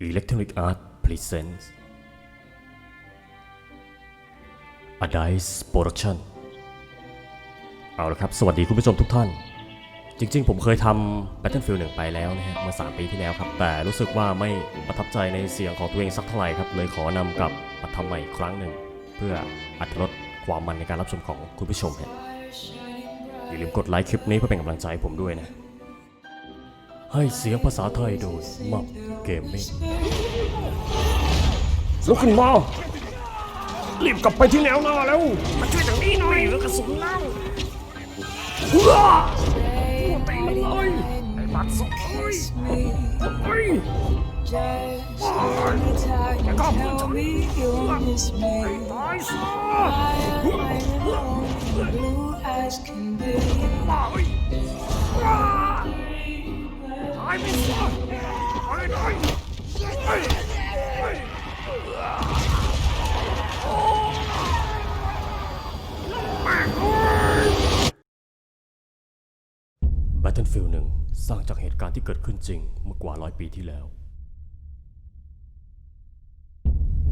Electronic Art Presents A Dice Production เอาละครับ สวัสดีคุณผู้ชมทุกท่าน จริงๆ ผมเคยทำ Battlefield 1 ไปแล้วนะฮะเมื่อ 3 ปีที่แล้วครับ แต่รู้สึกว่าไม่ประทับใจในเสียงของตัวเองสักเท่าไหร่ครับ เลยขอนำกลับมาทำใหม่อีกครั้งหนึ่ง เพื่ออัดลดความมันในการรับชมของคุณผู้ชมฮะอย่าลืมกดไลค์คลิปนี้เพื่อเป็นกำลังใจให้ผมด้วยนะ ให้เสียงภาษาไทยโดยมับเกมมิ่งลุกขึ้นมา รีบกลับไปที่แนวหน้าแล้ว มาช่วยทางนี้หน่อยแล้วกระสุนเล่าว้าตีมันเลยไอ้บัดซบเฮ้ยเฮ้ย Just tell me you'll miss me. ตายซะ I'm alone, blue as can be. มาเฮ้ยว้าตายไม่ซะตายเลยเฮ้ย Battlefield 1 สร้างจากเหตุการณ์ที่เกิดขึ้นจริงเมื่อกว่าร้อยปีที่แล้ว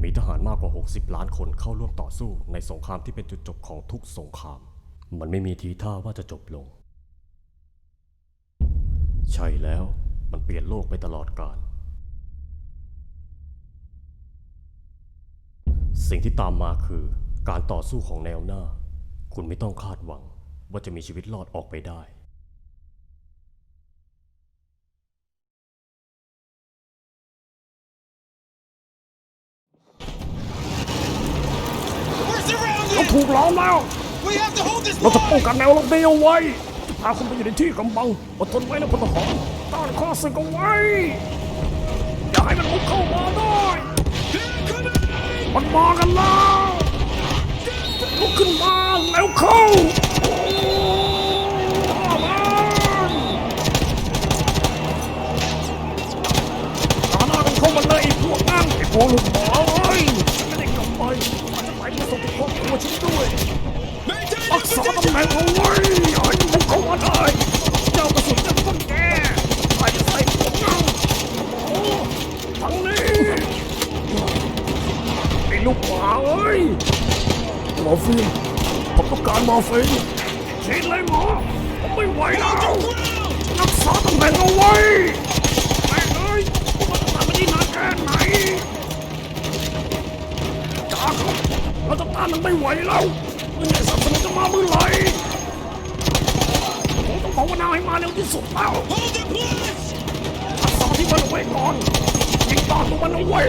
มีทหารมากกว่า 60 ล้านคนเข้าร่วมต่อสู้ในสงครามที่เป็นจุดจบของทุกสงคราม มันไม่มีทีท่าว่าจะจบลง ใช่แล้ว มันเปลี่ยนโลกไปตลอดกาลสิ่งที่ตามมาคือการต่อสู้ของแนวหน้า คุณไม่ต้องคาดหวังว่าจะมีชีวิตรอดออกไปได้ We're เรา surrounded! ถูกล้อมแล้ว We have to hold this เราจะป้อง line! กันแนวระเบียวไว้จะ พาคุณไปอยู่ในที่กำบังอดทนไว้นะพลทหารต้านข้าศึกเอาไว้ อย่าให้มันบุกเข้ามาได้มันมากันแล้วลุกขึ้นมาแล้วเข้าโอ้มันตาหน้ากันเข้ามาเลยพวกนั่งไอ้พวกลูกหมอเอ้ยไม่ได้กลับไปมันจะไปเพื่อส่งพวกตัวฉันด้วยรักษาตำแหน่งเอาไว้อย่าให้มันบุกเข้ามาได้ เจ้ากระสุนจะต้นแกใครจะใส่พวกเราโอ้ทางนี้ไอ้ลูกหมาเอ้ยหมอฟินผมต้ องการมอร์ฟินฉีดเลยหมอผมไม่ไหวแล้วรักษาตำแหน่งเอาไว้แม่งเอ้ยพวกมันทำไมันที่นานแค่ไหนจ้าครับเราจะต้านมันไม่ไหวแล้วมันใหญ่สับสนจะมาเมื่อไหร่ผมต้องภาวนาให้มาเร็วที่สุดแล้ว Hold it, please! รักษาที่มันเอาไว้ก่อนยิงต่อตัวมันเอาไว้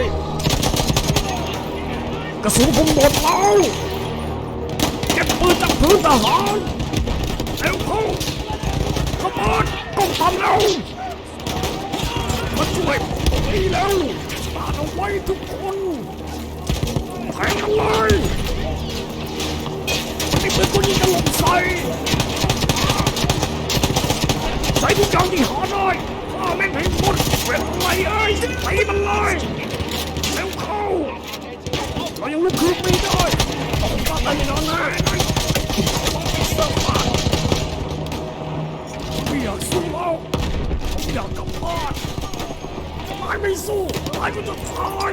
กระสุนผมหมดแล้ว บปืนจากพื้นทหารเร็วเข้าขบวนกองทัพแล้วมาช่วยผมตรงนี้แล้วตาเอาไว้ทุกคนแทงกันเลยนี่เป็นคนยิงจะหลงใส่ใส่ทุกอย่างที่หาได้ฆ่าแม่งให้หมดเป็นไรเอ้ยตีมันเลยเร็วเข้าเรายังลุกขึ้นไม่ได้ ต้องฟังอะไรนอนน้าเสิร์ฟมาไม่ากสู้แล้วผมอยากกลับบ้าตายไม่สู้ตายก็จะตาย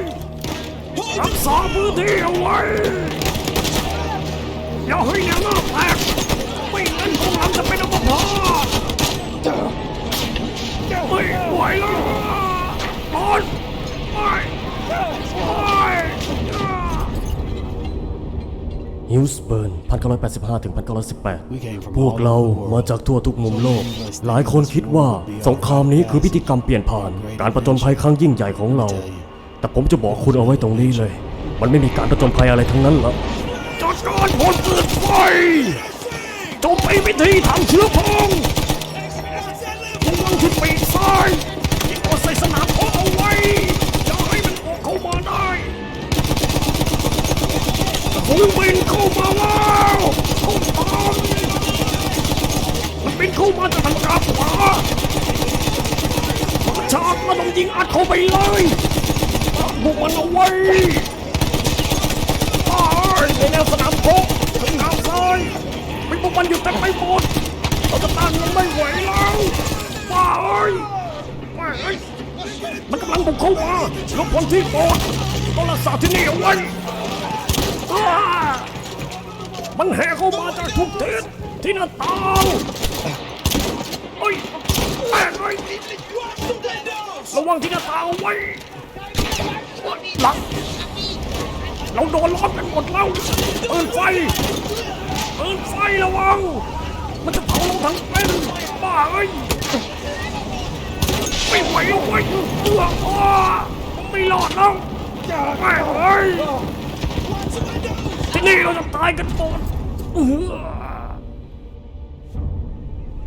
รักษาพื้นที่เอาไว้ อย่าให้แนวหน้าแตกไม่งั้นของหลังจะเป็นอัมพาตไม่ไหวแล้วบอลไม่ ฮิลส์เบิร์น1985ถึง1918 พวกเรามาจากทั่วทุกมุมโลก หลายคนคิดว่าสงครามนี้คือพิธีกรรมเปลี่ยนผ่าน การประจนภัยครั้งยิ่งใหญ่ของเรา แต่ผมจะบอกคุณเอาไว้ตรงนี้เลย มันไม่มีการประจนภัยอะไรทั้งนั้นหรอกจัดการพลเกิดไฟโจมตีวิธีทางเชื้อเพลิงระวังที่ปีกซ้าย เข้ามาจากทางกาขวาชาร์จมันต้องยิงอัดเข้าไปเลยบุกมันเอาไว้อ้ายในแนวสนามโค้งทางทางซ้ายเป็นพวกมันอยู่เต็มไปหมดเราจะต้านมันไม่ไหวแล้วว้าเอ้ยว้าเอ้ยมันกำลังบุกเข้ามาลบพลที่โบสถ์ต้องรักษาที่นี่เอาไว้มันแห่เข้ามาจากทุกทิศ ที่หน้าตางเฮ้ยแม่งเลยระวังที่หน้าต่างเอาไว้หลังเราโดนล้อมกันหมดแล้วเปิดไฟเปิดไฟระวัง มันจะเผาเราทั้งเป็นบ้าเอ้ยไม่ไหวแล้วเว้ยเอืออ้าไม่รอดแล้วแม่เอ้ยที่นี่เราจะตายกันหมด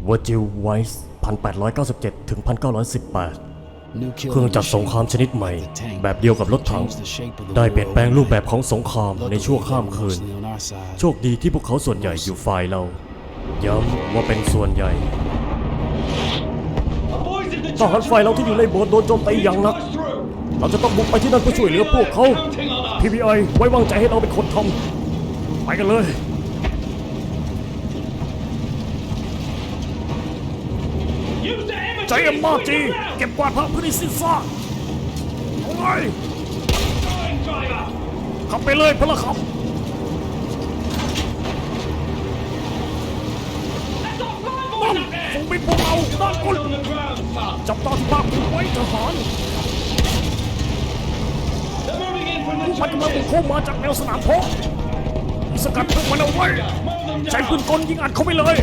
วอร์จิลไวส์1897 ถึง 1918 เครื่องจักรสงครามชนิดใหม่ แบบเดียวกับรถถัง ได้เปลี่ยนแปลงรูปแบบของสงครามในชั่วข้ามคืน โชคดีที่พวกเขาส่วนใหญ่อยู่ฝ่ายเรา ย้ำว่าเป็นส่วนใหญ่ทหารฝ่ายเราที่อยู่ในโบสถ์โดนโจมตีอย่างหนัก เราจะต้องบุกไปที่นั่นเพื่อช่วยเหลือพวกเขา PBI ไว้วางใจให้เราเป็นคนทำไปกันเลย ใจเอ็มมาจีเก็บกวาดพระพื้นที่สิ้นซากเอาไงขับไปเลยพละขับนั่นส่งไปพวกเราด้านบนจับตาที่ภาคภูมิไว้ทหารมันกำลังบุกเข้ามาจากแนวสนามเพาะสกัดพวกมันเอาไว้ใช้ปืนกลยิงอัดเข้าไปเลย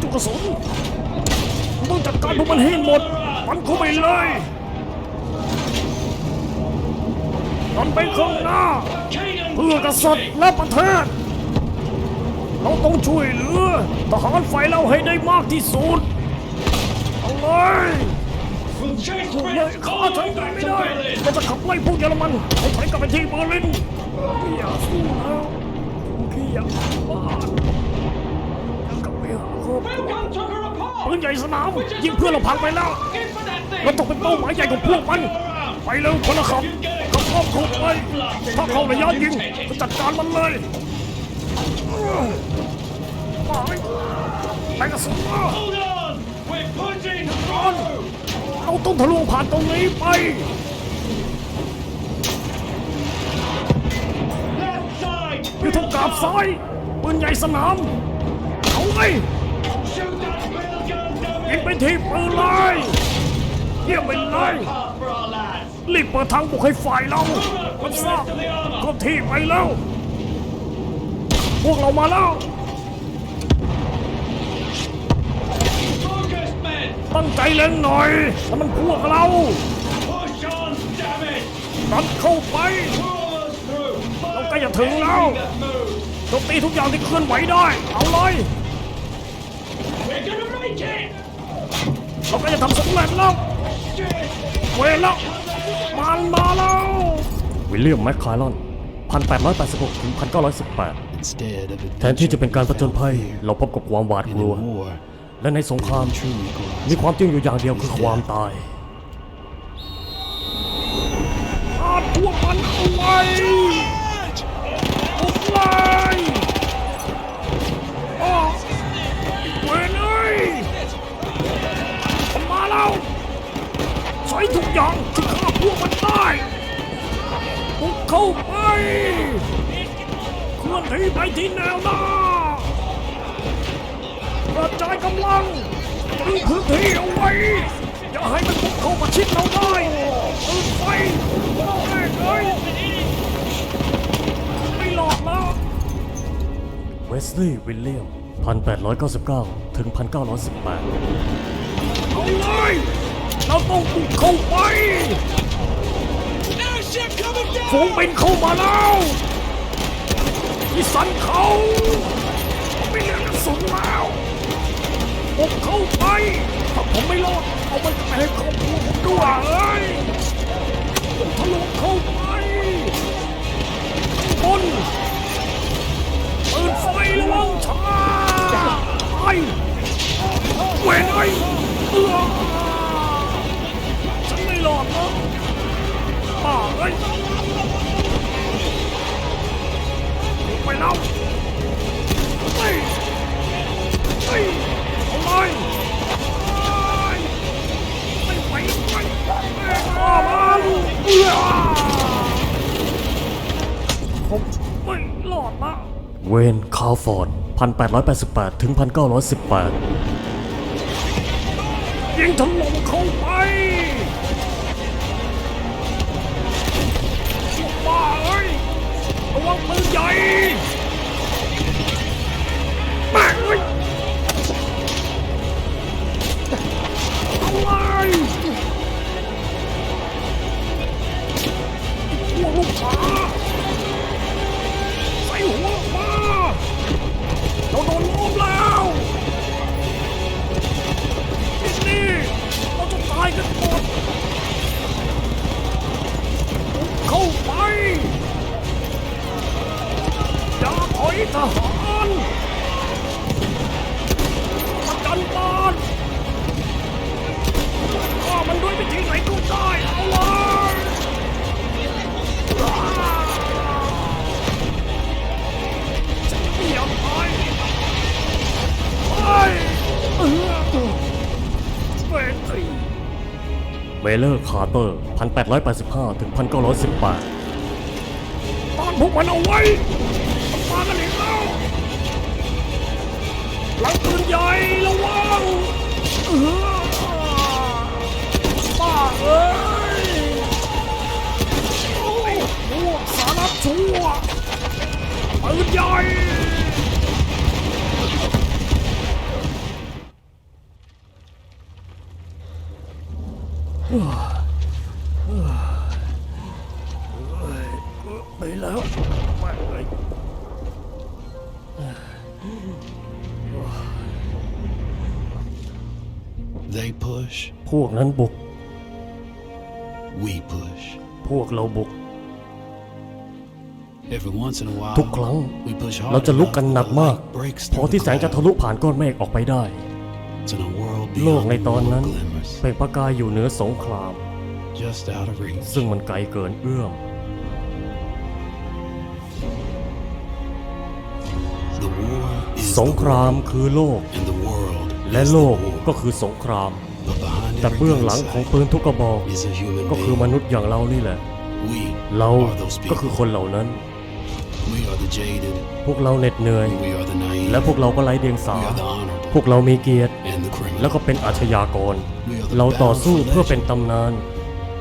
จุกระสุน ต้องจัดการพวกมันให้หมด มันเข้าไปเลยดันไปข้างหน้า เพื่อกษัตริย์และประเทศ เราต้องช่วยเหลือทหารฝ่ายเราให้ได้มากที่สุด เอาเลยเลยข้าฉันได้ไม่ได้เราจะขับไล่พวกเยอรมันให้ถอยกลับไปที่เบอร์ลินไม่อยากสู้แล้วผมแค่อยากกลับบ้านอยากกลับไปหาครอบครัว ปืนใหญ่สนามยิงเพื่อนเราพังไปแล้วเราต้องเป็นเป้าหมายใหญ่ของพวกมัน ไปเร็วคนละขับขับครอบคลุมไปถ้าเขาระยะยิงก็จัดการมันเลยไปไปกระสุนมาเราต้องทะลวงผ่านตรงนี้ไปอยู่ทางกาบซ้ายปืนใหญ่สนามเอาไง ยิงไปที่ปืนเลยเยี่ยมไปเลยรีบเปิดทางบุกให้ฝ่ายเรามันทราบก็ที่ไปแล้ว พวกเรามาแล้วตั้งใจเล็งหน่อยถ้ามันพวกเราดันเข้าไป เราใกล้จะถึงแล้วโจมตีทุกอย่างที่เคลื่อนไหวได้ เอาเลย เราก็จะทำสำเร็จแล้วเวรแล้วมันมาแล้ววิลเลียมแมคคาร์ลอน 1886ถึง1918 แทนที่จะเป็นการประจนภัย เราพบกับความหวาดกลัว และในสงครามมีความจริงอยู่อย่างเดียวคือความตาย อย่างที่ฆ่าพวกมันได้บุกเข้าไปเคลื่อนที่ไปที่แนวหน้ากระจายกำลังตึงพื้นที่เอาไว้ อย่าให้มันบุกเข้ามาชิดเราได้ปืนไฟแม่งเลยไม่หลอดแล้วเวสลีย์วิลเลียม1899 ถึง 1918 เอาเลย เราต้องบุกเข้าไปฝู down! งบินเข้ามาแล้วที่สันเขาไม่เหลือกระสุนแล้วบุกเข้าไปถ้าผมไม่รอดเอามันไปให้ครอบครัวผมด้วยเอ้ยทะลุเข้าไปข้างบนปืนไฟระวังช้าไอ้เวนไอ้เออ หลอกมึงป่าเอ้ยลงไปแล้วเฮ้ยเฮ้ยทำไมลยไม่ไหวไป่อมันเบื่อผมไม่หลอดละเวนคาฟอร์ด 1888 ถึง 1918 ยิงถล่มเข้าไป บ้าเอ้ยระวังปืนใหญ่แม่งเอ้ยอะไรพวกลูกค้า เวเลอร์คาร์เตอร์ 1885 ถึง 1918ต้อนพวกมันเอาไว้มันมากันอีกแล้วหลังปืนใหญ่ระวังเออป้าเอ้ยโอ้ยพวกสารพัดชั่วปืนใหญ่ ไปแล้วไม่เลย They push, พวกนั้นบุก we push. พวกเราบุก Every once in a while, ทุกครั้ง we push hard เราจะลุกกันหนัก enough, มาก the light breaks พอ through ที่ the แสงจะ cloud. ทะลุผ่านก้อนเมฆออกไปได้ It's in a world โลก beyond ในตอนนั้น war glimmers, เป็นประกายอยู่เหนือสงคราม just out of reach. ซึ่งมันไกลเกินเอื้อม สง the คราม world, คือโลก and the world และ is โล the ก war. ก็คือสงคราม But behind แต่ every เบื้อง gun หลังของ sight ปืนทุกกระบอก is a human ก็คือ being. มนุษย์อย่างเรานี่แหละ We เรา are those ก็คือ people. คนเหล่านั้น We are the jaded. พวกเราเหน็ดเหนื่อย We are the naive. และพวกเราก็ไร้เดียงสา We are the honorable พวกเรามีเกียรติ and the criminal. แล้วก็เป็นอาชญากร We are the เราต่อ battle สู้ for เพื่อเป็น legend ตำนาน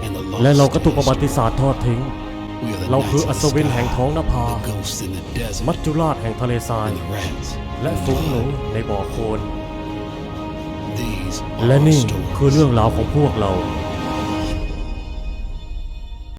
and the และเรา lost ก็ถูกประวัติ history. ศาสตร์ทอดทิ้ง We are the เราคือ knights อั of ศ the วินแห่ง sky, ท้องนภา the ghosts in the desert, มัจจุราชแห่งทะเลทราย and the rats. และ in the ฝูงหนู mud. ในบ่อโคลน These และ are our นี่ stories. คือเรื่องราวของพวกเรา We